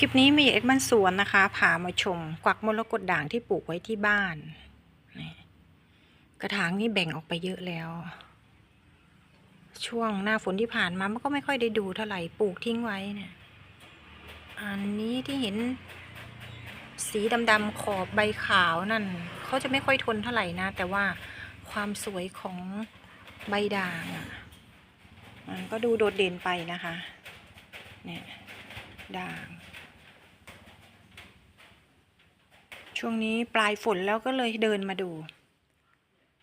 คลิปนี้มีเอ็กมันสวนนะคะพามาชมกวักมรกตด่างที่ปลูกไว้ที่บ้าน กระถางนี่แบ่งออกไปเยอะแล้ว ช่วงหน้าฝนที่ผ่านมามันก็ไม่ค่อยได้ดูเท่าไหร่ปลูกทิ้งไว้เนี่ย อันนี้ที่เห็นสีดำๆขอบใบขาวนั่นเขาจะไม่ค่อยทนเท่าไหร่นะ แต่ว่าความสวยของใบด่างอะมันก็ดูโดดเด่นไปนะคะ เนี่ยด่าง ช่วงนี้ปลายฝนแล้วก็เลยเดินมาดู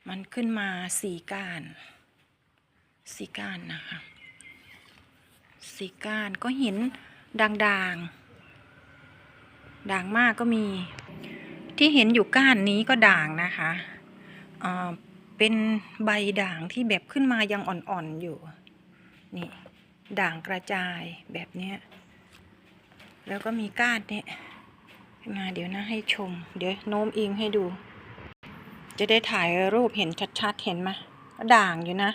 มันขึ้นมาสี่ก้านสี่ก้านนะคะสี่ก้านก็เห็นด่างๆด่างมากก็มี ที่เห็นอยู่ก้านนี้ก็ด่างนะคะเป็นใบด่างที่แบบขึ้นมายังอ่อนๆอยู่ นี่ด่างกระจายแบบนี้แล้วก็มีก้านเนี่ย มาเดี๋ยวนะให้ชม เดี๋ยวโน้มอิงให้ดู จะได้ถ่ายรูปเห็นชัดๆ เห็นไหมก็ด่างอยู่นะ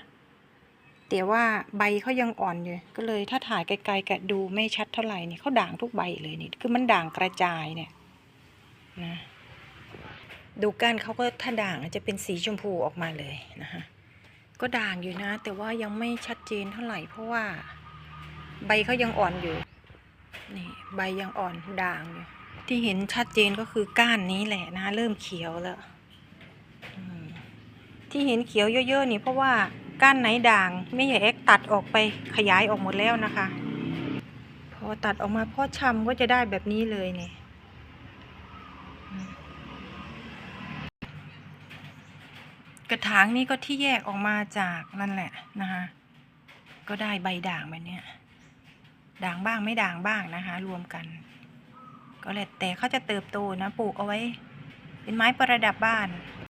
แต่ว่าใบเขายังอ่อนอยู่ ก็เลยถ้าถ่ายไกลๆกะดูไม่ชัดเท่าไหร่นี่เขาด่างทุกใบเลยนี่ คือมันด่างกระจายเนี่ยนะดูก้านเขาก็ถ้าด่างจะเป็นสีชมพูออกมาเลยนะคะก็ด่างอยู่นะ แต่ว่ายังไม่ชัดเจนเท่าไหร่เพราะว่า ใบเขายังอ่อนอยู่ นี่ ใบยังอ่อนด่างอยู่ ที่เห็นชัดเจนก็คือก้านนี้แหละนะ เริ่มเขียวแล้วที่เห็นเขียวเยอะๆนี่เพราะว่าก้านไหนด่างไม่ใหญ่เอ็กตัดออกไปขยายออกหมดแล้วนะคะ พอตัดออกมาพ่อชำก็จะได้แบบนี้เลยเนี่ยกระถางนี้ก็ที่แยกออกมาจากนั่นแหละนะคะ ก็ได้ใบด่างแบบเนี้ยด่างบ้างไม่ด่างบ้างนะคะ รวมกัน ก็แล้วแต่เขาจะเติบโตนะปลูกเอาไว้ เป็นไม้ประดับบ้าน